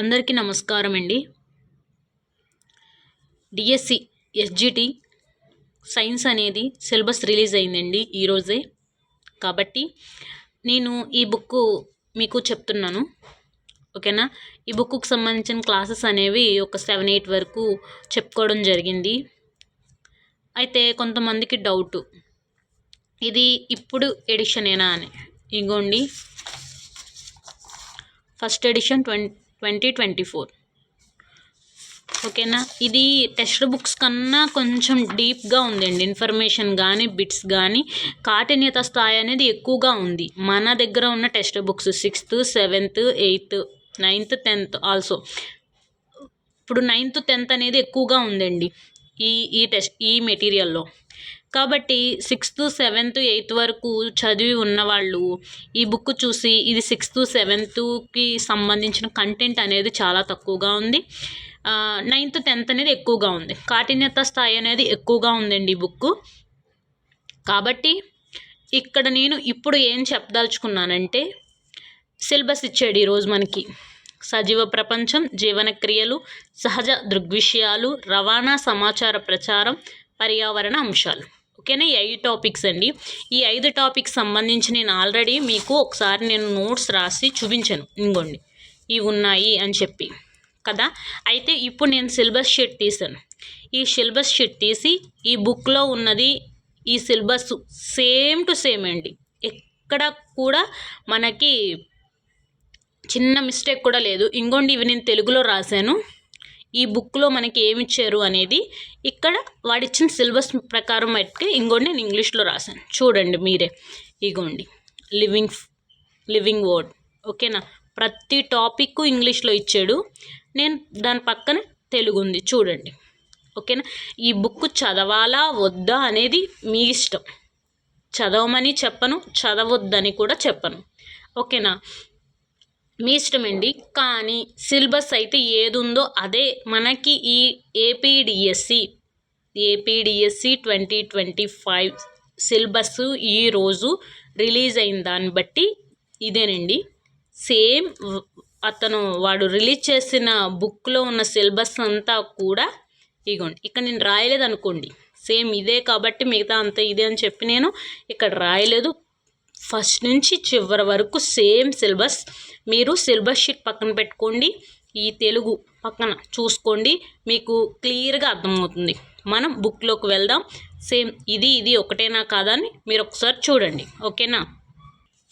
అందరికీ నమస్కారం అండి డిఎస్సి ఎస్జిటి సైన్స్ అనేది సిలబస్ రిలీజ్ అయిందండి ఈరోజే కాబట్టి నేను ఈ బుక్ మీకు చెప్తున్నాను. ఓకేనా? ఈ బుక్కు సంబంధించిన క్లాసెస్ అనేవి ఒక సెవెన్ ఎయిట్ వరకు చెప్పుకోవడం జరిగింది. అయితే కొంతమందికి డౌట్. ఇది ఇప్పుడు ఎడిషనేనా అని. ఇగోండి. First edition twenty twenty twenty four. ఓకేనా? ఇది టెక్స్ట్ బుక్స్ కన్నా కొంచెం డీప్గా ఉందండి. ఇన్ఫర్మేషన్ కానీ బిట్స్ కానీ కాఠిన్యత స్థాయి అనేది ఎక్కువగా ఉంది. మన దగ్గర ఉన్న text books sixth seventh eighth ninth tenth also. ఇప్పుడు నైన్త్ టెన్త్ అనేది ఎక్కువగా ఉందండి ఈ ఈ టెస్ట్ ఈ మెటీరియల్లో. కాబట్టి సిక్స్త్ సెవెంత్ ఎయిత్ వరకు చదివి ఉన్నవాళ్ళు ఈ బుక్ చూసి ఇది సిక్స్త్ సెవెంత్కి సంబంధించిన కంటెంట్ అనేది చాలా తక్కువగా ఉంది. నైన్త్ టెన్త్ అనేది ఎక్కువగా ఉంది. కాఠిన్యత స్థాయి అనేది ఎక్కువగా ఉందండి ఈ బుక్ కాబట్టి ఇక్కడ నేను ఇప్పుడు ఏం చెప్పదలుచుకున్నానంటే సిలబస్ ఇచ్చాడు ఈరోజు మనకి. సజీవ ప్రపంచం జీవన క్రియలు సహజ దృగ్విషయాలు రవాణా సమాచార ప్రచారం పర్యావరణ అంశాలు. ఓకేనా? ఈ ఐదు టాపిక్స్ అండి. ఈ ఐదు టాపిక్స్ సంబంధించి నేను ఆల్రెడీ మీకు ఒకసారి నేను నోట్స్ రాసి చూపించాను. ఇంకోండి. ఇవి ఉన్నాయి అని చెప్పి. కదా? అయితే ఇప్పుడు నేను సిలబస్ షీట్ తీసాను. ఈ సిలబస్ షీట్ తీసి ఈ బుక్లో ఉన్నది ఈ సిలబస్ సేమ్ టు సేమ్ అండి. ఎక్కడ కూడా మనకి చిన్న మిస్టేక్ కూడా లేదు. ఇంకోండి ఇవి నేను తెలుగులో రాశాను. ఈ బుక్లో మనకి ఏమి ఇచ్చారు అనేది ఇక్కడ వాడిచ్చిన సిలబస్ ప్రకారం అయితే ఇంకోటి నేను ఇంగ్లీష్లో రాశాను. చూడండి మీరే. ఇగోండి. Living living word. ఓకేనా? ప్రతి టాపిక్ ఇంగ్లీష్లో ఇచ్చాడు. నేను దాని పక్కన తెలుగు ఉంది. చూడండి. ఓకేనా? ఈ బుక్ చదవాలా వద్దా అనేది మీ ఇష్టం. చదవమని చెప్పను చదవద్దని కూడా చెప్పను. ఓకేనా? మీ ఇష్టమండి. కానీ సిలబస్ అయితే ఏది ఉందో అదే మనకి ఈ APDSC APDSC twenty twenty five syllabus ఈరోజు రిలీజ్ అయిన దాన్ని బట్టి ఇదేనండి. సేమ్ అతను వాడు రిలీజ్ చేసిన బుక్లో ఉన్న సిలబస్ అంతా కూడా ఇగోండి. ఇక్కడ నేను రాయలేదు అనుకోండి సేమ్ ఇదే కాబట్టి మిగతా అంత ఇదే అని చెప్పి నేను ఇక్కడ రాయలేదు. ఫస్ట్ నుంచి చివరి వరకు సేమ్ సిలబస్. మీరు సిలబస్ షీట్ పక్కన పెట్టుకోండి. ఈ తెలుగు పక్కన చూసుకోండి. మీకు క్లియర్గా అర్థమవుతుంది. మనం బుక్లోకి వెళ్దాం. సేమ్ ఇది ఇది ఒకటేనా కాదని మీరు ఒకసారి చూడండి. ఓకేనా?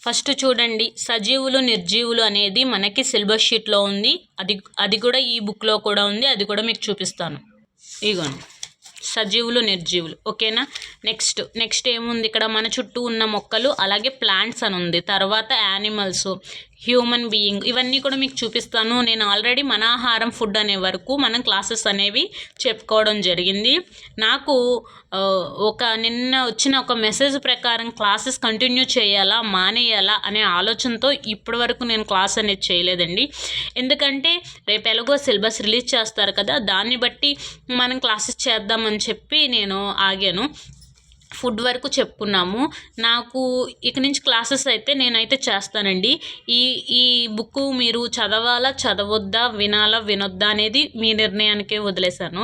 ఫస్ట్ చూడండి. సజీవులు నిర్జీవులు అనేది మనకి సిలబస్ షీట్లో ఉంది. అది అది కూడా ఈ బుక్లో కూడా ఉంది. అది కూడా మీకు చూపిస్తాను. ఇగోండి. సజీవులు నిర్జీవులు. ఓకేనా? నెక్స్ట్ నెక్స్ట్ ఏముంది ఇక్కడ? మన చుట్టూ ఉన్న మొక్కలు అలాగే ప్లాంట్స్ అని ఉంది. తర్వాత యానిమల్స్. హ్యూమన్ బీయింగ్ ఇవన్నీ కూడా మీకు చూపిస్తాను. నేను ఆల్రెడీ మన ఆహారం ఫుడ్ అనే వరకు మనం క్లాసెస్ అనేవి చెప్పుకోవడం జరిగింది. నాకు ఒక నిన్న వచ్చిన ఒక మెసేజ్ ప్రకారం క్లాసెస్ కంటిన్యూ చేయాలా మానేయాలా అనే ఆలోచనతో ఇప్పటి వరకు నేను క్లాస్ అనేది చేయలేదండి. ఎందుకంటే రేపు ఎలాగో సిలబస్ రిలీజ్ చేస్తారు కదా దాన్ని బట్టి మనం క్లాసెస్ చేద్దామని చెప్పి నేను ఆగాను. ఫుడ్ వరకు చెప్పుకున్నాము. నాకు ఇక నుంచి క్లాసెస్ అయితే నేనైతే చేస్తానండి. ఈ ఈ బుక్ మీరు చదవాలా చదవద్దా వినాలా వినొద్దా అనేది మీ నిర్ణయానికే వదిలేశాను.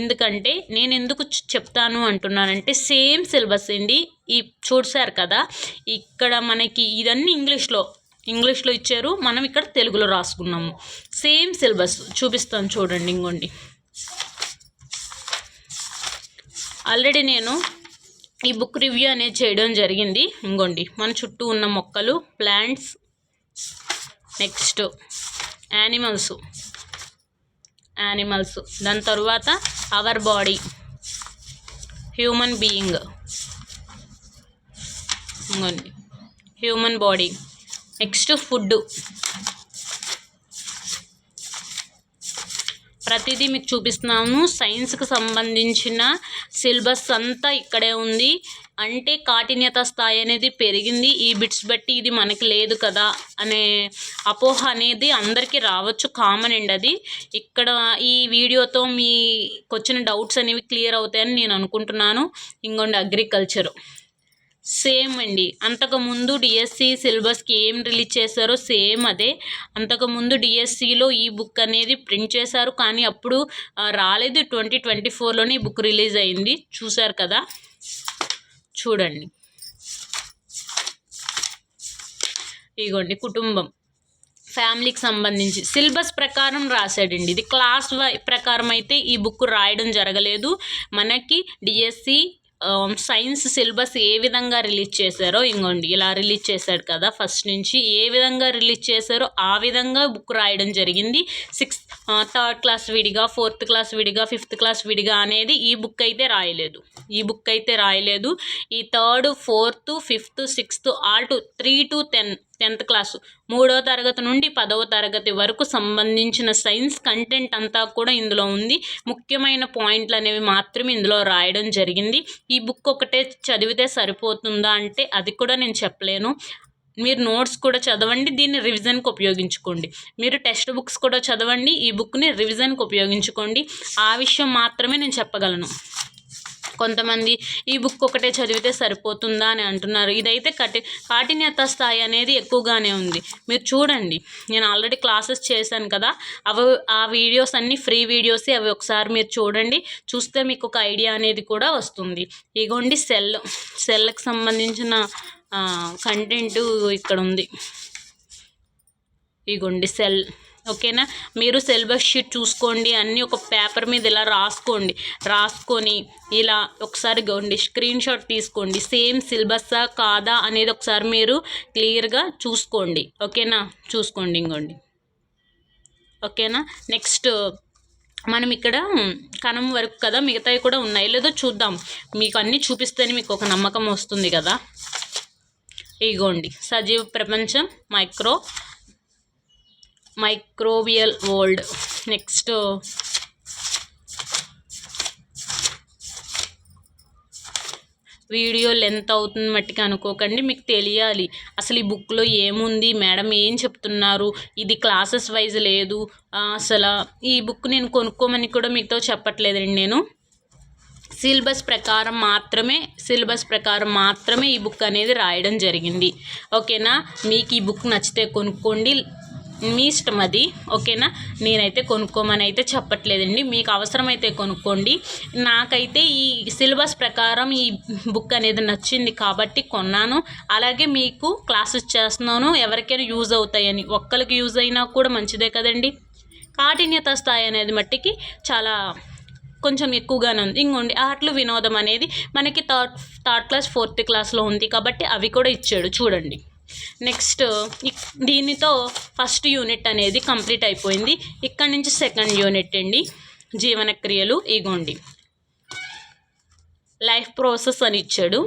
ఎందుకంటే నేను ఎందుకు చెప్తాను అంటున్నానంటే సేమ్ సిలబస్ అండి. ఈ చూసారు కదా ఇక్కడ మనకి ఇదన్నీ ఇంగ్లీష్లో ఇంగ్లీష్లో ఇచ్చారు మనం ఇక్కడ తెలుగులో రాసుకున్నాము. సేమ్ సిలబస్ చూపిస్తాను చూడండి ఇంకోండి. ఆల్రెడీ నేను ఈ బుక్ రివ్యూ అనేది చేయడం జరిగింది. ఇంకోండి మన చుట్టూ ఉన్న మొక్కలు ప్లాంట్స్ నెక్స్ట్ యానిమల్స్ యానిమల్స్ దాని తర్వాత అవర్ బాడీ హ్యూమన్ బీయింగ్ ఇంకోండి హ్యూమన్ బాడీ నెక్స్ట్ ఫుడ్ ప్రతిదీ మీకు చూపిస్తున్నాము. సైన్స్కి సంబంధించిన సిలబస్ అంతా ఇక్కడే ఉంది. అంటే కాఠిన్యత స్థాయి అనేది పెరిగింది. ఈ బిట్స్ బట్టి ఇది మనకి లేదు కదా అనే అపోహ అనేది అందరికీ రావచ్చు. కామన్ అండి అది. ఇక్కడ ఈ వీడియోతో మీకు వచ్చిన డౌట్స్ అనేవి క్లియర్ అవుతాయని నేను అనుకుంటున్నాను. ఇంకోండి అగ్రికల్చరు సేమ్ అండి. అంతకుముందు డిఎస్సి సిలబస్కి ఏం రిలీజ్ చేశారో సేమ్ అదే. అంతకుముందు డిఎస్సిలో ఈ బుక్ అనేది ప్రింట్ చేశారు. కానీ అప్పుడు రాలేదు. ట్వంటీ ట్వంటీ ఫోర్లోనే ఈ బుక్ రిలీజ్ అయింది. చూశారు కదా? చూడండి. ఇగోండి కుటుంబం. ఫ్యామిలీకి సంబంధించి. సిలబస్ ప్రకారం రాశాడండి. ఇది క్లాస్ వై ప్రకారం అయితే ఈ బుక్ రాయడం జరగలేదు. మనకి డిఎస్సి సైన్స్ సిలబస్ ఏ విధంగా రిలీజ్ చేశారో ఇంకోండి ఇలా రిలీజ్ చేశాడు కదా ఫస్ట్ నుంచి. ఏ విధంగా రిలీజ్ చేశారో ఆ విధంగా బుక్ రాయడం జరిగింది. సిక్స్త్ థర్డ్ క్లాస్ విడిగా ఫోర్త్ క్లాస్ విడిగా ఫిఫ్త్ క్లాస్ విడిగా అనేది ఈ బుక్ అయితే రాయలేదు. ఈ బుక్ అయితే రాయలేదు. ఈ third fourth fifth sixth all to three to ten tenth class. మూడో తరగతి నుండి పదవ తరగతి వరకు సంబంధించిన సైన్స్ కంటెంట్ అంతా కూడా ఇందులో ఉంది. ముఖ్యమైన పాయింట్లు అనేవి మాత్రమే ఇందులో రాయడం జరిగింది. ఈ బుక్ ఒకటే చదివితే సరిపోతుందా అంటే అది కూడా నేను చెప్పలేను. మీరు నోట్స్ కూడా చదవండి దీన్ని రివిజన్కి ఉపయోగించుకోండి. మీరు టెక్స్ట్ బుక్స్ కూడా చదవండి ఈ బుక్ని రివిజన్కి ఉపయోగించుకోండి. ఆ విషయం మాత్రమే నేను చెప్పగలను. కొంతమంది ఈ బుక్ ఒకటే చదివితే సరిపోతుందా అని అంటున్నారు. ఇదైతే కఠి కాఠిన్యత స్థాయి అనేది ఎక్కువగానే ఉంది. మీరు చూడండి. నేను ఆల్రెడీ క్లాసెస్ చేశాను కదా. అవి ఆ వీడియోస్ అన్నీ ఫ్రీ వీడియోస్ అవి ఒకసారి మీరు చూడండి. చూస్తే మీకు ఒక ఐడియా అనేది కూడా వస్తుంది. ఇగోండి సెల్ సెల్కి సంబంధించిన కంటెంట్ ఇక్కడ ఉంది ఇగోండి సెల్. ఓకేనా? మీరు సిలబస్ షీట్ చూసుకోండి అన్నీ ఒక పేపర్ మీద ఇలా రాసుకోండి. రాసుకొని ఇలా ఒకసారి గోండి స్క్రీన్ షాట్ తీసుకోండి. సేమ్ సిలబస్సా కాదా అనేది ఒకసారి మీరు క్లియర్గా చూసుకోండి. ఓకేనా? చూసుకోండి ఇంకోండి. ఓకేనా? నెక్స్ట్ మనం ఇక్కడ కనం వరకు కదా మిగతావి కూడా ఉన్నాయి. లేదో చూద్దాం. మీకు అన్నీ చూపిస్తేనే మీకు ఒక నమ్మకం వస్తుంది కదా. ఇగోండి. సజీవ ప్రపంచం micro microbial world next video length అవుతుంది మట్టికి అనుకోకండి మీకు తెలియాలి. అసలు ఈ బుక్లో ఏముంది? మేడం ఏం చెప్తున్నారు? ఇది క్లాసెస్ వైజ్ లేదు. అసలు ఈ బుక్ నేను కొనుక్కోమని కూడా మీతో చెప్పట్లేదండి నేను. సిలబస్ ప్రకారం మాత్రమే సిలబస్ ప్రకారం మాత్రమే ఈ బుక్ అనేది రాయడం జరిగింది. ఓకేనా మీకు ఈ బుక్ నచ్చితే కొనుక్కోండి. మీ ఇష్టం అది ఓకేనా? నేనైతే కొనుక్కోమని అయితే చెప్పట్లేదండి. మీకు అవసరమైతే కొనుక్కోండి. నాకైతే ఈ సిలబస్ ప్రకారం ఈ బుక్ అనేది నచ్చింది కాబట్టి కొన్నాను. అలాగే మీకు క్లాసెస్ చేస్తున్నాను. ఎవరికైనా యూజ్ అవుతాయని. ఒక్కరికి యూజ్ అయినా కూడా మంచిదే కదండి. కాఠిన్యత స్థాయి అనేది మట్టికి చాలా కొంచెం ఎక్కువగానే ఉంది. ఇంకోండి ఆటలు వినోదం అనేది మనకి థర్డ్ థర్డ్ క్లాస్ ఫోర్త్ క్లాస్లో ఉంది కాబట్టి అవి కూడా ఇచ్చాడు. చూడండి. నెక్స్ట్ దీనితో ఫస్ట్ యూనిట్ అనేది కంప్లీట్ అయిపోయింది. ఇక్కడ నుంచి సెకండ్ యూనిట్ అండి. జీవన క్రియలు ఇగోండి. లైఫ్ ప్రాసెస్ అని ఇచ్చాడు.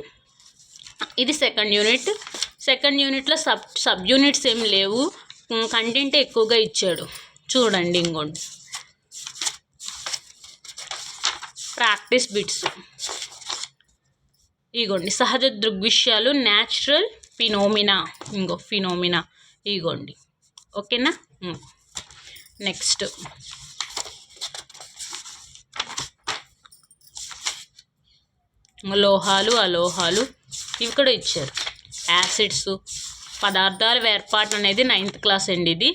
ఇది సెకండ్ యూనిట్. సెకండ్ యూనిట్లో సబ్ సబ్ యూనిట్స్ ఏం లేవు. కంటెంట్ ఎక్కువగా ఇచ్చాడు. చూడండి ఇంకోండి ప్రాక్టీస్ బిట్స్. ఇగోండి. సహజ దృగ్విషయాలు న్యాచురల్ ఫినోమినా ఇంగో ఫినోమినా ఇగోండి. ఓకేనా? నెక్స్ట్. లోహాలు అలోహాలు ఇవి కూడా ఇచ్చారు. యాసిడ్స్ పదార్థాల వేర్పాటు అనేది నైన్త్ క్లాస్ అండి ఇది.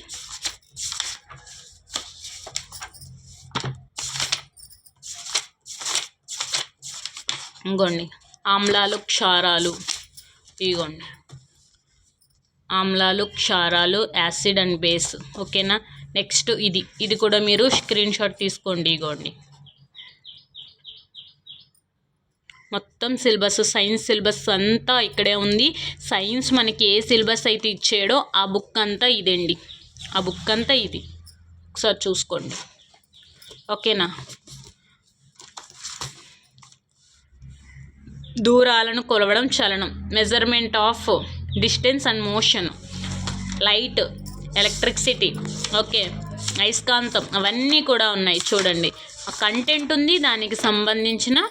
ఇంకోండి. ఆమ్లాలు క్షారాలు. ఇదిగోండి. ఆమ్లాలు క్షారాలు యాసిడ్ అండ్ బేస్. ఓకేనా? నెక్స్ట్ ఇది. ఇది కూడా మీరు స్క్రీన్ షాట్ తీసుకోండి ఇగోండి మొత్తం సిలబస్ సైన్స్ సిలబస్ అంతా ఇక్కడే ఉంది. సైన్స్ మనకి ఏ సిలబస్ అయితే ఇచ్చాడో ఆ బుక్ అంతా ఇదండి. ఆ బుక్ అంతా ఇది. ఒకసారి చూసుకోండి. ఓకేనా? దూరాలను కొలవడం చలనం. Measurement of distance and motion light electricity okay అయస్కాంతం. అవన్నీ కూడా ఉన్నాయి. చూడండి. ఆ కంటెంట్ ఉంది. దానికి సంబంధించిన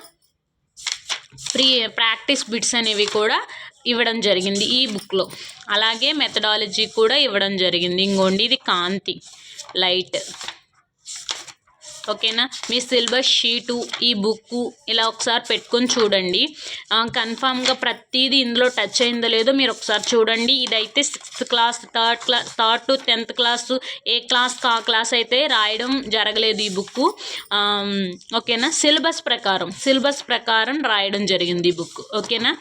ప్రీ ప్రాక్టీస్ బిట్స్ అనేవి కూడా ఇవ్వడం జరిగింది ఈ బుక్లో అలాగే మెథడాలజీ కూడా ఇవ్వడం జరిగింది. ఇంకోండి ఇది కాంతి. లైట్ ఓకేనా? మీ సిలబస్ షీటు ఈ బుక్ ఇలా ఒకసారి పెట్టుకొని చూడండి. కన్ఫామ్గా ప్రతిదీ ఇందులో టచ్ అయిందో లేదో మీరు ఒకసారి చూడండి. ఇదైతే sixth class third class third to tenth class A class ఆ క్లాస్ అయితే రాయడం జరగలేదు ఈ బుక్ ఓకేనా? సిలబస్ ప్రకారం సిలబస్ ప్రకారం రాయడం జరిగింది ఈ బుక్ ఓకేనా?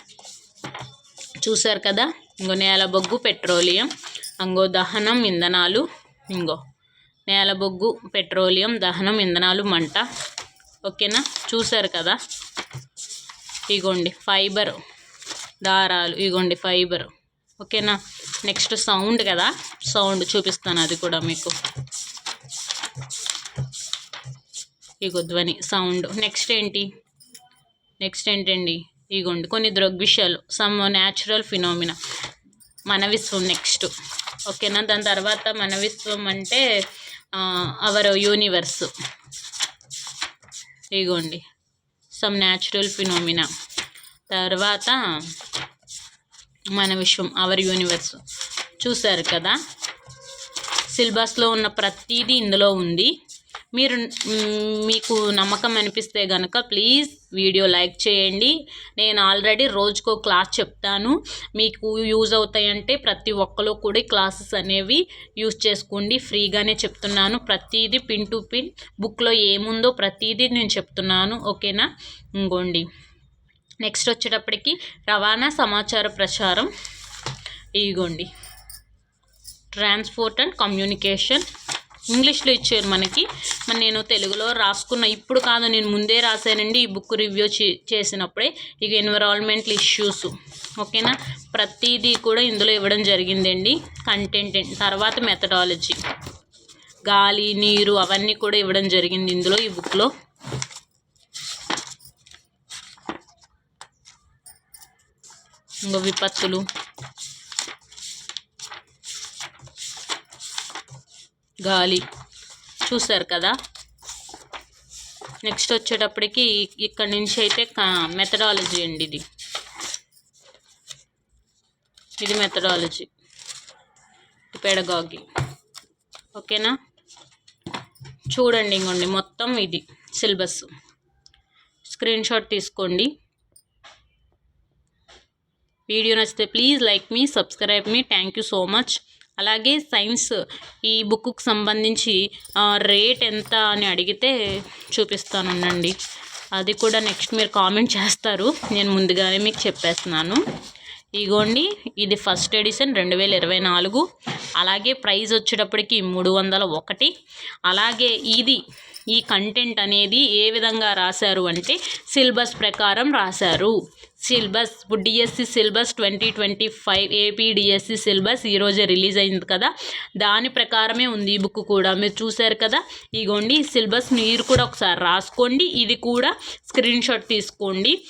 చూసారు కదా? ఇంకో నేల బొగ్గు పెట్రోలియం ఇంకో దహనం ఇంధనాలు ఇంగో. నేలబొగ్గు పెట్రోలియం దహనం ఇంధనాలు మంట. ఓకేనా? చూసారు కదా? ఇగోండి ఫైబర్ దారాలు ఇగోండి ఫైబర్. ఓకేనా? నెక్స్ట్ సౌండ్ కదా? సౌండ్ చూపిస్తాను అది కూడా మీకు. ఇగో ధ్వని సౌండ్. నెక్స్ట్ ఏంటి? నెక్స్ట్ ఏంటండి? ఇగోండి కొన్ని దృగ్విషయాలు సమ్ న్యాచురల్ ఫినోమినా మనవిశ్వం నెక్స్ట్. ఓకేనా? దాని తర్వాత మనవిశ్వం అంటే అవర్ యూనివర్స్. ఇగోండి సమ్ న్యాచురల్ ఫినోమినా తర్వాత మన విశ్వం అవర్ యూనివర్స్. చూశారు కదా? సిలబస్లో ఉన్న ప్రతిదీ ఇందులో ఉంది. మీరు మీకు నమ్మకం అనిపిస్తే కనుక ప్లీజ్ వీడియో లైక్ చేయండి. నేను ఆల్రెడీ రోజుకో క్లాస్ చెప్తాను. మీకు యూజ్ అవుతాయంటే ప్రతి ఒక్కరు కూడా క్లాసెస్ అనేవి యూజ్ చేసుకోండి. ఫ్రీగానే చెప్తున్నాను. ప్రతిదీ పిన్ టు పిన్. బుక్లో ఏముందో ప్రతిదీ నేను చెప్తున్నాను. ఓకేనా? ఇంకోండి. నెక్స్ట్ వచ్చేటప్పటికి రవాణా సమాచార ప్రచారం ఇగోండి ట్రాన్స్పోర్ట్ అండ్ కమ్యూనికేషన్. ఇంగ్లీష్లో ఇచ్చారు మనకి. మరి నేను తెలుగులో రాసుకున్న ఇప్పుడు కాదు నేను ముందే రాశానండి ఈ బుక్ రివ్యూ చేసినప్పుడే. ఇక ఎన్విరాన్మెంటల్ ఇష్యూస్ ఓకేనా? ప్రతిదీ కూడా ఇందులో ఇవ్వడం జరిగిందండి. కంటెంట్ తర్వాత మెథడాలజీ. గాలి నీరు అవన్నీ కూడా ఇవ్వడం జరిగింది ఇందులో ఈ బుక్లో. ఇంకో విపత్తులు. గాలి. చూసారు కదా? నెక్స్ట్ వచ్చేటప్పటికి ఇక్కడ నుంచి అయితే మెథడాలజీ అండి ఇది. ఇది మెథడాలజీ పెడగాగి ఓకేనా? చూడండి ఇంకోండి మొత్తం ఇది సిలబస్ స్క్రీన్ షాట్ తీసుకోండి. వీడియో నచ్చితే ప్లీజ్ లైక్ మీ సబ్స్క్రైబ్ మీ థ్యాంక్ యూ సో మచ్ అలాగే సైన్స్ ఈ బుక్కు సంబంధించి రేట్ ఎంత అని అడిగితే చూపిస్తానుండండి అది కూడా నెక్స్ట్ మీరు కామెంట్ చేస్తారు. నేను ముందుగానే మీకు చెప్పేస్తున్నాను. ఇగోండి ఇది ఫస్ట్ ఎడిషన్ రెండు వేల ఇరవై నాలుగు. అలాగే ప్రైజ్ వచ్చేటప్పటికి మూడు వందల ఒకటి. అలాగే ఇది ఈ కంటెంట్ అనేది ఏ విధంగా రాశారు అంటే సిలబస్ ప్రకారం రాశారు. సిలబస్ ఇప్పుడు DSC syllabus twenty twenty five AP DSC syllabus ఈరోజే రిలీజ్ అయింది కదా. దాని ప్రకారమే ఉంది ఈ బుక్ కూడా. మీరు చూశారు కదా? ఇగోండి సిలబస్ మీరు కూడా ఒకసారి రాసుకోండి. ఇది కూడా స్క్రీన్ షాట్ తీసుకోండి.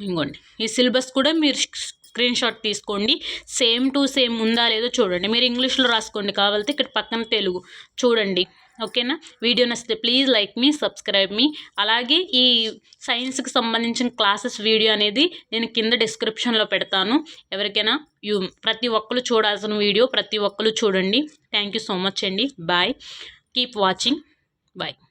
ఇంకోండి ఈ సిలబస్ కూడా మీరు స్క్రీన్ షాట్ తీసుకోండి. సేమ్ టు సేమ్ ఉందా లేదో చూడండి. మీరు ఇంగ్లీష్లో రాసుకోండి కావాలంటే ఇక్కడ పక్కన తెలుగు చూడండి. ఓకేనా? వీడియో నచ్చితే ప్లీజ్ లైక్ మీ సబ్స్క్రైబ్ మీ. అలాగే ఈ సైన్స్కి సంబంధించిన క్లాసెస్ వీడియో అనేది నేను కింద డిస్క్రిప్షన్లో పెడతాను. ఎవరికైనా యూ ప్రతి ఒక్కరు చూడాల్సిన వీడియో ప్రతి ఒక్కరు చూడండి. థ్యాంక్ యూ సో మచ్ అండి. బాయ్. Keep watching. బాయ్.